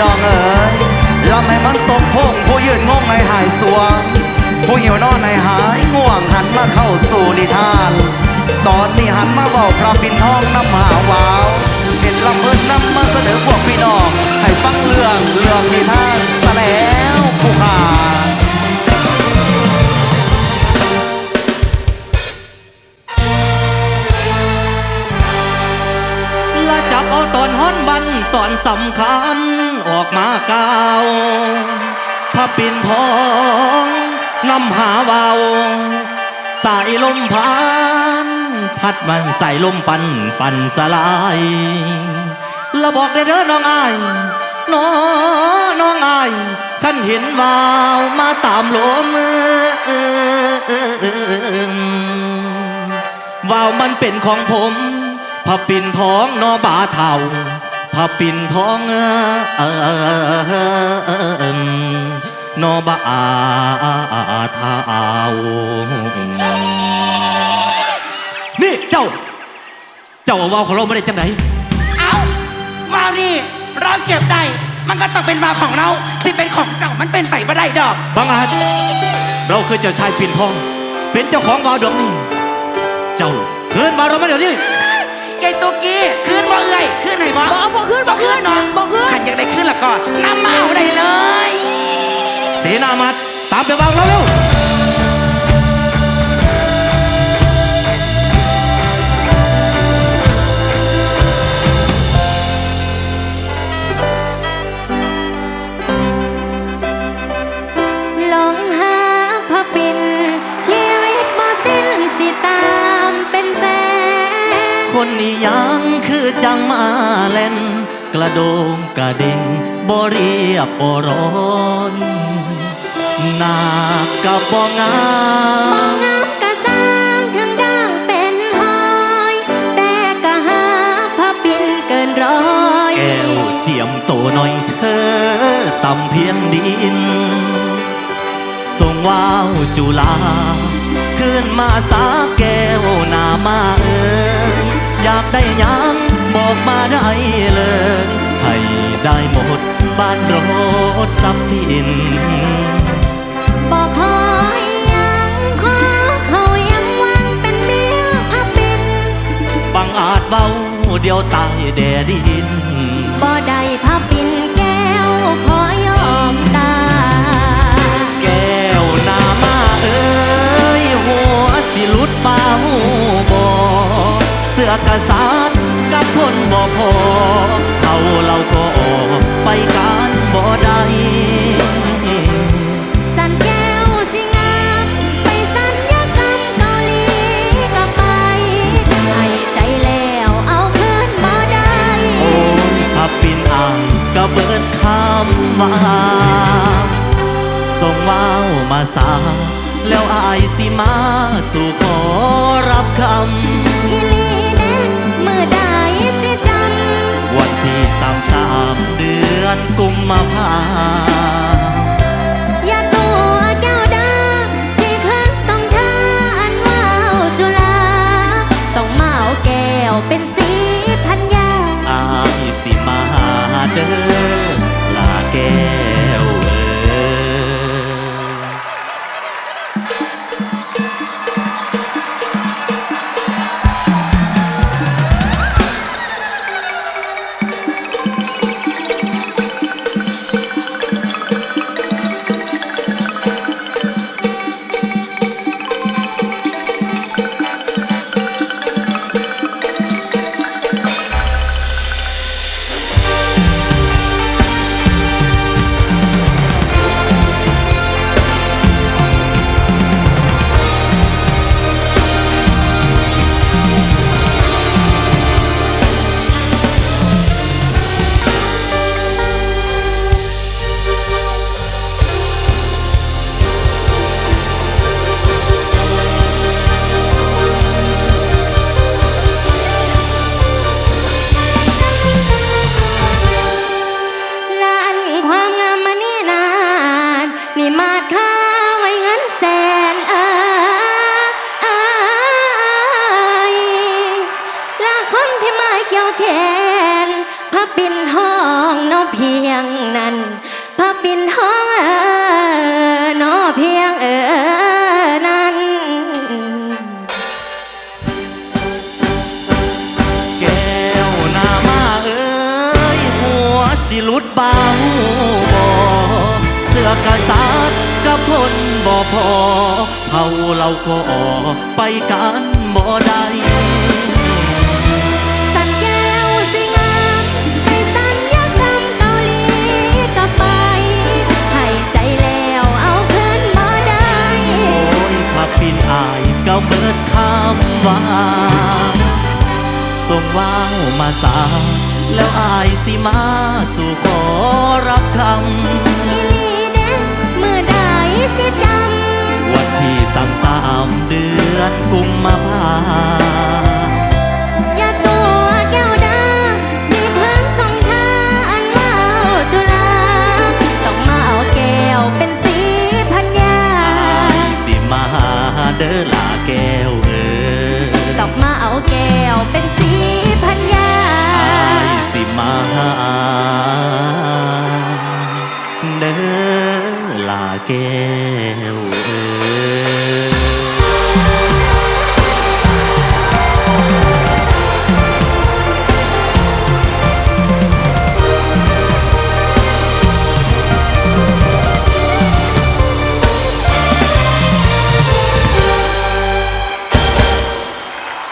น้องเอ๋ยลำให้มันตกพงผู้ยืนงงในหายสวงผู้หิวนอนในหายง่วงหันมาเข้าสู่นิทาน ตอนนี้หันมาเบาพระปินทองน้ำหาวาว เห็นลำเอิญนำมาเสนอพวกพี่น้อง ให้ฟังเรื่องเรื่องนิทานซะแล้วผู้ขาและจับเอาตอนฮ้อนบันตอนสำคัญ ออกมากล่าวพระปิ่นทองนำหาวาวสายลมพานพัดมันใส่ลมปันปันสลายแล้วบอกได้เด้อน้องอายน้อน้องอายขันเห็นวาวมาตามลมวาวมันเป็นของผมพระปิ่นทองนอบาเทา พระปิ่นทองเออเออนอบาเทานี่เจ้า เจ้าว่าของเราไม่ได้จังไหนเอาวาวนี่เราเก็บได้ มันก็ต้องเป็นวาวของเราที่เป็นของเจ้ามันเป็นไปไม่ได้ดอกบางอาจเราคือเจ้าชายปิ่นทอง เป็นเจ้าของวาวดอกนี้ เจ้าคืนมาเราไม่เดี๋ยวนี้ ยายตุกกี้ขึ้นบ่เอ้ยขึ้นไหนบ่บ่บ่ขึ้นบ่ขึ้นเนาะบ่ขึ้นขันอยากได้ขึ้นแล้วก็นำมาเอาได้เลย เสนามัดตามไปบางเราเร็ว นคนนี้ยังคือจังมาเล่น กระโดงกระเด้งบ่เรียบบ่ร้อนหน้ากับบ่งามงามกะสร้างถึงด่างเป็นหอยแต่ก็หาพระปิ่นเกินร้อยแก้วเจียมโตหน่อยเธอต่ำเพียงดิน ส่งว้าวจุลาขึ้นมาสาแก้วนามาเอ่ย อยากได้หยังบอกมาได้เลย ให้ได้หมดบ้านรถทรัพย์สินบอกขอยังขอเขายังหวังเป็นเมียพระปิ่นบังอาจเบาเดียวตายแดดินบ่ได้พระปิ่นแก้วขอยอมตายแก้วหน้ามาเอ้ยหัวสิหลุดบ้าหูบอ เสื้อกษัตริย์กับคนบ่พอเอาเราก็ไปการบ่ได้สันแก้วสิงามไปสัญญากรรมเกาหลีก็ไปให้ใจแล้วเอาคืนบ่ได้โอ้ยถ้าปินอ่างก็เบิดคำว่าส่งว้าวมาสาแล้วอายสิมาสู่ขอรับคำอีหลีเด้มือ ใดสิจำวันที่สามสามเดือนกุมภาพันธ์อย่าตัวแก้วดาสิคืนสองทานว่าวจุฬาต้องมาเอาแก้วเป็นสีพันยา อายสิมาหาเด้อลาแก้ว ดค่าไว้เงินแสนอายลาคนที่มาเกี่ยวแขนพระบินห้องนอเพียงนั้นพระบินห้องเออนอเพียงเออนั้นแก้วนามาเอ้หัวสิลุดเบาบ่เสื้อกระสัด คนบ่พอเผาเราก็ไปกันบ่ได้สันแก้วสิงามไปสัญญากรรมเกาหลีก็ไปให้ใจแล้วเอาคืนบ่ได้โอ้ยขับปินอายก็เบิดคำว่าส่งว้าวมาสาแล้วอายสิมาสู่ขอรับคอีหลีเด้มือใด สิจำวันที่สามสามเดือนกุมมาพาำอย่าตัวแก้วดาสิเครื่องสงทานว่าวจุฬาต้องมาเอาแก้วเป็นสีพันยาอายสิมาหาเด้อลา